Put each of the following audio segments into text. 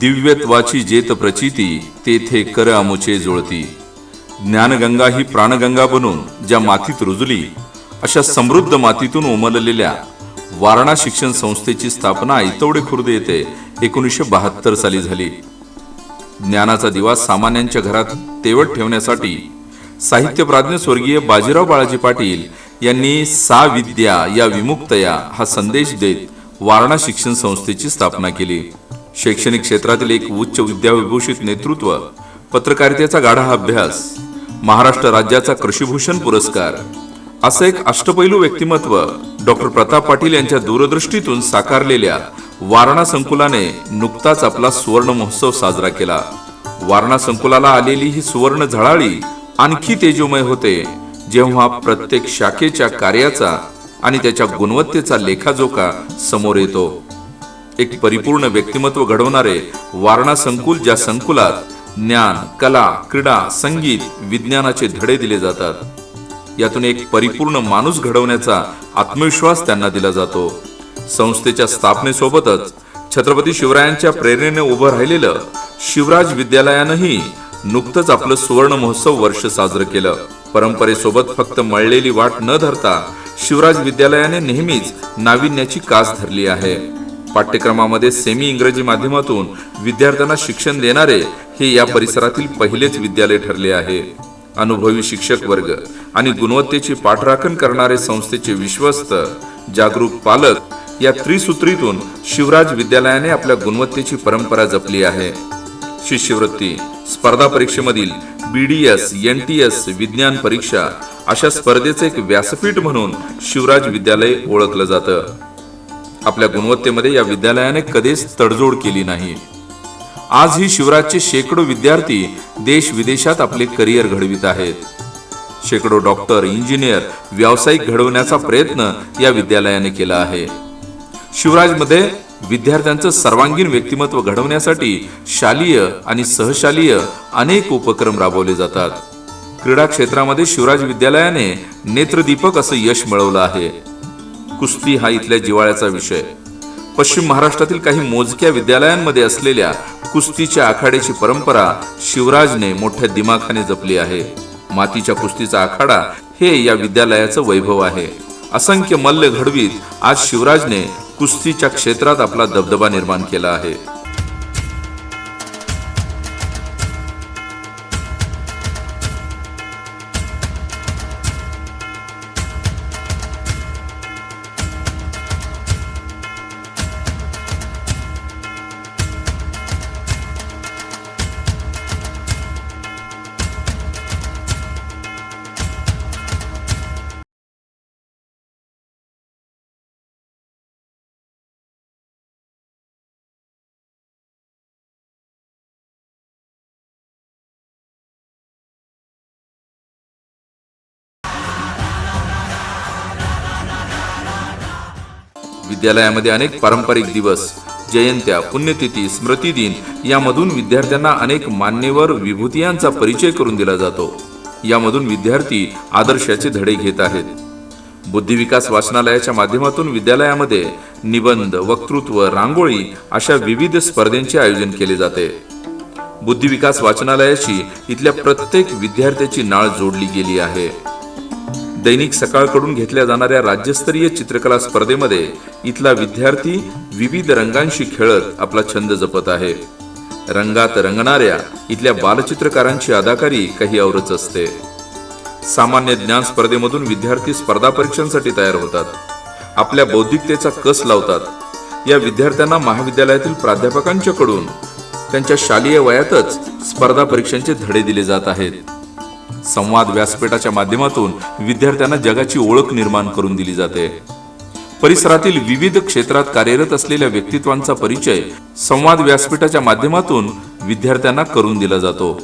दिव्यत्वाची जेत प्रचिती तेथे कर आमुचे जुळती. ज्ञानगंगा ही प्राणगंगा बनून ज्या मातीत रुजली अशा समृद्ध मातीतून उमललेल्या वारणा शिक्षण संस्थेची स्थापना ऐतवडे खुर्द येथे एकोणीसशे बहात्तर साली झाली. ज्ञानाचा दिवा सामान्यांच्या घरात तेवट ठेवण्यासाठी साहित्यप्राज्ञ स्वर्गीय बाजीराव बाळाजी पाटील यांनी सा विद्या या विमुक्तया हा संदेश देत वारणा शिक्षण संस्थेची स्थापना केली. शैक्षणिक क्षेत्रातील एक उच्च विद्याविभूषित नेतृत्व पत्रकारितेचा गाढा अभ्यास महाराष्ट्र राज्याचा कृषीभूषण पुरस्कार असं एक अष्टपैलू व्यक्तिमत्व डॉक्टर प्रताप पाटील यांच्या दूरदृष्टीतून साकारलेल्या वारणा संकुलाने नुकताच आपला सुवर्ण महोत्सव साजरा केला. वारणा संकुलाला आलेली ही सुवर्ण झळाळी आणखी तेजोमय होते जेव्हा प्रत्येक शाखेच्या कार्याचा आणि त्याच्या गुणवत्तेचा लेखाजोखा समोर येतो. एक परिपूर्ण व्यक्तिमत्व घडवणारे वारणा संकुल ज्या संकुलात ज्ञान कला क्रीडा संगीत विज्ञानाचे धडे दिले जातात. यातून एक परिपूर्ण माणूस घडवण्याचा आत्मविश्वास त्यांना दिला जातो. संस्थेच्या स्थापनेसोबतच छत्रपती शिवरायांच्या प्रेरणेने उभं राहिलेलं शिवराज विद्यालयानंही नुकतंच आपलं सुवर्ण महोत्सव वर्ष साजरं केलं. परंपरेसोबत फक्त मळलेली वाट न धरता शिवराज विद्यालयाने नेहमीच नाविन्याची कास धरली आहे. पाठ्यक्रमामध्ये सेमी इंग्रजी माध्यमातून विद्यार्थ्यांना शिक्षण देणारे हे या परिसरातील पहिलेच विद्यालय ठरले आहे. अनुभवी शिक्षक वर्ग आणि गुणवत्तेची पाठराखण करणारे संस्थेचे विश्वस्त जागरूक पालक या त्रिसूत्रीतून शिवराज विद्यालयाने आपल्या गुणवत्तेची परंपरा जपली आहे. शिष्यवृत्ती स्पर्धा परीक्षेमधील B D S N T S विज्ञान परीक्षा अशा स्पर्धेचे एक व्यासपीठ म्हणून शिवराज विद्यालय ओळखलं जातं. आपल्या गुणवत्तेमध्ये या विद्यालयाने कधीच तडजोड केली नाही. आजही शिवराजचे शेकडो विद्यार्थी देश विदेशात आपले करिअर घडवित आहेत. शेकडो डॉक्टर इंजिनियर व्यावसायिक घडवण्याचा प्रयत्न या विद्यालयाने केला आहे. शिवराजमध्ये विद्यार्थ्यांचं सर्वांगीण व्यक्तिमत्व घडवण्यासाठी शालेय आणि सहशालीय अनेक उपक्रम राबवले जातात. क्रीडा क्षेत्रामध्ये शिवराज विद्यालयाने नेत्रदीपक असं यश मिळवलं आहे. कुस्ती हा इथल्या जिवाळ्याचा विषय. पश्चिम महाराष्ट्रातील काही मोजक्या विद्यालयांमध्ये असलेल्या कुस्तीच्या आखाड्याची परंपरा शिवराजने मोठ्या दिमाखाने जपली आहे. मातीच्या कुस्तीचा आखाडा हे या विद्यालयाचं वैभव आहे. असंख्य मल्ल घडवीत आज शिवराजने कुस्तीच्या क्षेत्रात आपला दबदबा निर्माण केला आहे. विद्यालयामध्ये अनेक पारंपरिक दिवस जयंत्या पुण्यतिथी स्मृती दिन यामधून विद्यार्थ्यांना अनेक मान्यवर विभूतियांचा परिचय करून दिला जातो. यामधून विद्यार्थी आदर्शाचे धडे घेत आहेत. बुद्धिविकास वाचनालयाच्या माध्यमातून विद्यालयामध्ये निबंध वक्तृत्व रांगोळी अशा विविध स्पर्धेंचे आयोजन केले जाते. बुद्धिविकास वाचनालयाशी इथल्या प्रत्येक विद्यार्थ्याची नाळ जोडली गेली आहे. दैनिक सकाळकडून घेतल्या जाणाऱ्या राज्यस्तरीय चित्रकला स्पर्धेमध्ये इथला विद्यार्थी विविध रंगांशी खेळत आपला छंद जपत आहे. रंगात रंगणाऱ्या इथल्या बालचित्रकारांची अदाकारी काही औरच असते. सामान्य ज्ञान स्पर्धेमधून विद्यार्थी स्पर्धा परीक्षांसाठी तयार होतात. आपल्या बौद्धिकतेचा कस लावतात. या विद्यार्थ्यांना महाविद्यालयातील प्राध्यापकांच्याकडून त्यांच्या शालेय वयातच स्पर्धा परीक्षांचे धडे दिले जात आहेत. संवाद व्यासपीठाच्या माध्यमातून विद्यार्थ्यांना जगाची ओळख निर्माण करून दिली जाते. परिसरातील विविध क्षेत्रात कार्यरत असलेल्या व्यक्तित्वांचा परिचय संवाद व्यासपीठाच्या माध्यमातून विद्यार्थ्यांना करून दिला जातो.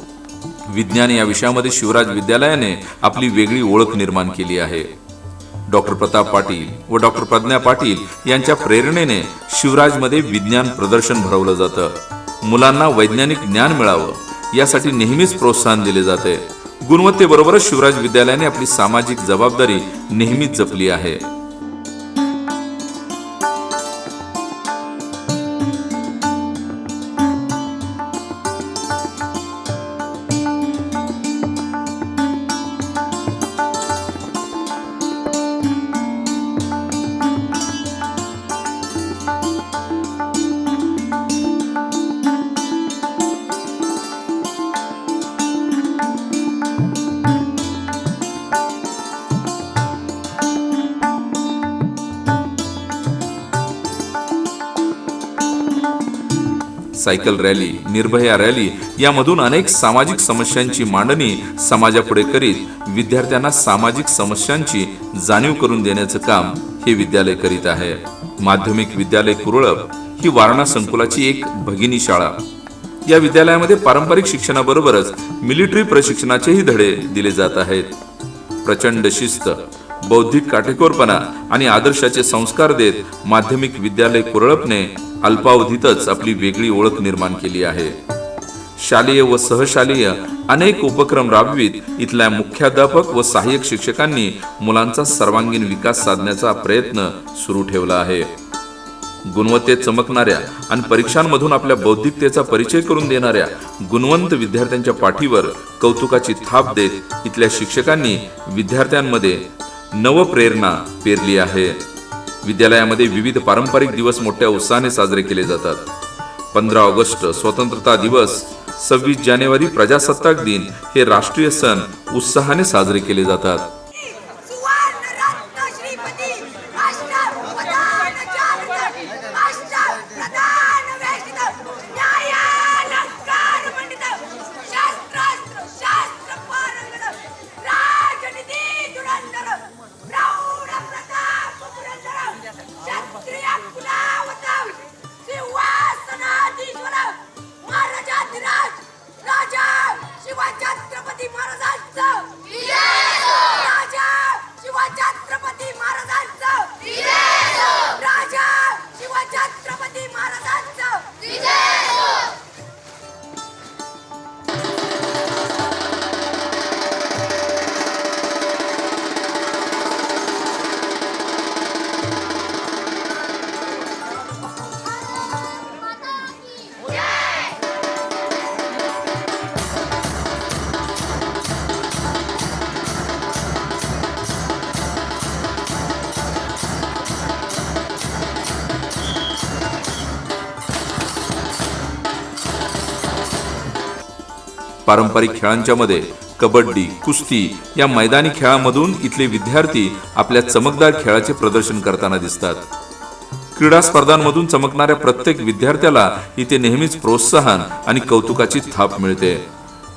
विज्ञान या विषयामध्ये शिवराज विद्यालयाने आपली वेगळी ओळख निर्माण केली आहे. डॉक्टर प्रताप पाटील व डॉक्टर प्रज्ञा पाटील यांच्या प्रेरणेने शिवराजमध्ये विज्ञान प्रदर्शन भरवलं जातं. मुलांना वैज्ञानिक ज्ञान मिळावं यासाठी नेहमीच प्रोत्साहन दिले जाते. गुणवत्तेबरोबरच शिवराज विद्यालयाने आपली सामाजिक जबाबदारी नेहमीच जपली आहे. सायकल रॅली निर्भया रॅली यामधून अनेक सामाजिक समस्यांची मांडणी समाजापुढे करीत विद्यार्थ्यांना सामाजिक समस्यांची जाणीव करून देण्याचं काम हे विद्यालय करीत आहे. माध्यमिक विद्यालय कुरळप ही वारणा संकुलाची एक भगिनी शाळा. या विद्यालयामध्ये पारंपरिक शिक्षणाबरोबरच मिलिटरी प्रशिक्षणाचेही धडे दिले जात आहेत. प्रचंड शिस्त बौद्धिक काटेकोरपणा आणि आदर्शाचे संस्कार देत माध्यमिक विद्यालय कुरळपने अल्पावधीतच आपली वेगळी ओळख निर्माण केली आहे. शालेय व सहशालेय अनेक उपक्रम राबवित इथल्या मुख्याध्यापक व सहाय्यक शिक्षकांनी मुलांचा सर्वांगीण विकास साधण्याचा प्रयत्न सुरू ठेवला आहे. गुणवत्तेत चमकणाऱ्या आणि परीक्षांमधून आपल्या बौद्धिकतेचा परिचय करून देणाऱ्या गुणवंत विद्यार्थ्यांच्या पाठीवर कौतुकाची थाप देत इथल्या शिक्षकांनी विद्यार्थ्यांमध्ये नवप्रेरणा पेरली आहे. विद्यालयामध्ये विविध पारंपरिक दिवस मोठ्या उत्साहाने साजरे केले जातात. पंधरा ऑगस्ट स्वतंत्रता दिवस सव्वीस जानेवारी प्रजासत्ताक दिन हे राष्ट्रीय सण उत्साहाने साजरे केले जातात. पारंपरिक खेळांच्या मध्ये कबड्डी कुस्ती या मैदानी खेळामधून इथले विद्यार्थी आपल्या चमकदार खेळाचे प्रदर्शन करताना दिसतात. क्रीडा स्पर्धांमधून चमकणाऱ्या प्रत्येक विद्यार्थ्याला इथे नेहमीच प्रोत्साहन आणि कौतुकाची थाप मिळते.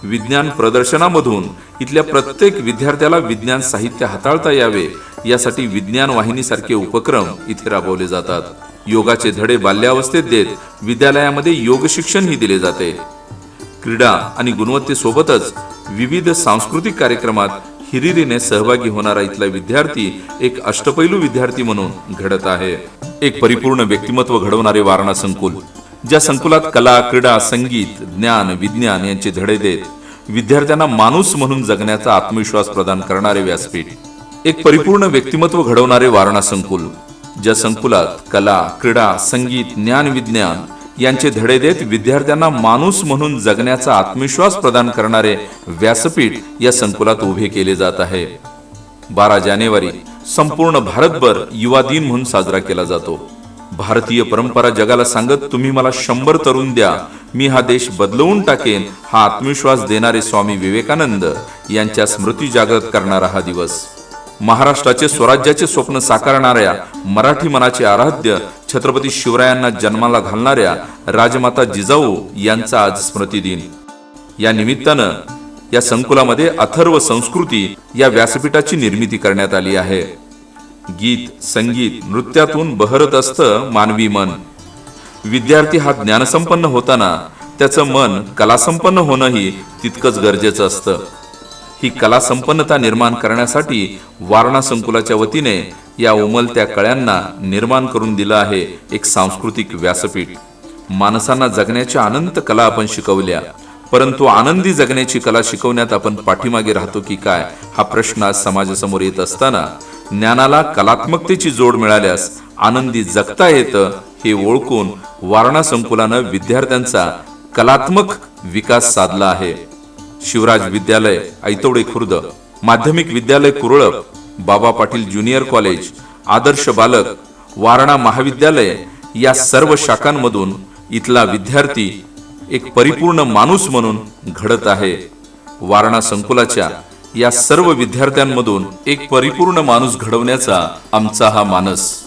विज्ञान प्रदर्शनामधून इथल्या प्रत्येक विद्यार्थ्याला विज्ञान साहित्य हाताळता यावे यासाठी विज्ञान वाहिनीसारखे उपक्रम इथे राबवले जातात. योगाचे धडे बाल्यावस्थेत देत विद्यालयामध्ये योग शिक्षणही दिले जाते. क्रीडा आणि गुणवत्तेसोबतच विविध सांस्कृतिक कार्यक्रमात हिरिरीने सहभागी होणारा इथला विद्यार्थी एक अष्टपैलू विद्यार्थी म्हणून घडत आहे. एक परिपूर्ण व्यक्तिमत्व घडवणारे वारणा संकुल ज्या संकुलात कला क्रीडा संगीत ज्ञान विज्ञान यांचे धडे देत विद्यार्थ्यांना माणूस म्हणून जगण्याचा आत्मविश्वास प्रदान करणारे व्यासपीठ. एक परिपूर्ण व्यक्तिमत्व घडवणारे वारणा संकुल ज्या संकुलात कला क्रीडा संगीत ज्ञान विज्ञान यांचे धडे देत विद्यार्थ्यांना माणूस म्हणून जगण्याचा आत्मविश्वास प्रदान करणारे व्यासपीठ या संकुलात उभे केले जात आहे. बारा जानेवारी संपूर्ण भारतभर युवा दिन म्हणून साजरा केला जातो. भारतीय परंपरा जगाला सांगत तुम्ही मला शंभर तरुण द्या मी हा देश बदलवून टाकेन हा आत्मविश्वास देणारे स्वामी विवेकानंद यांच्या स्मृती जागृत करणारा हा दिवस. महाराष्ट्राचे स्वराज्याचे स्वप्न साकारणाऱ्या मराठी मनाचे आराध्य छत्रपती शिवरायांना जन्माला घालणाऱ्या राजमाता जिजाऊ यांचा आज स्मृती दिन या निमित्तानं या संकुलामध्ये अथर्व संस्कृती या व्यासपीठाची निर्मिती करण्यात आली आहे. गीत संगीत नृत्यातून बहरत असतं मानवी मन. विद्यार्थी हा ज्ञानसंपन्न होताना त्याचं मन कलासंपन्न होणंही तितकंच गरजेचं असतं. ही कला संपन्नता निर्माण करण्यासाठी वारणा संकुलाच्या वतीने या उमलत्या कळ्यांना निर्माण करून दिलं आहे एक सांस्कृतिक व्यासपीठ. माणसांना जगण्याच्या अनंत कला आपण शिकवल्या. परंतु आनंदी जगण्याची कला शिकवण्यात आपण पाठीमागे राहतो की काय हा प्रश्न आज समाजासमोर येत असताना ज्ञानाला कलात्मकतेची जोड मिळाल्यास आनंदी जगता येतं हे ओळखून वारणा संकुलानं विद्यार्थ्यांचा कलात्मक विकास साधला आहे. शिवराज विद्यालय ऐतवडे खुर्द माध्यमिक विद्यालय कुरळप बाबा पाटील ज्युनियर कॉलेज आदर्श बालक वारणा महाविद्यालय या सर्व शाखांमधून इथला विद्यार्थी एक परिपूर्ण माणूस म्हणून घडत आहे. वारणा संकुलाच्या या सर्व विद्यार्थ्यांमधून एक परिपूर्ण माणूस घडवण्याचा आमचा हा मानस.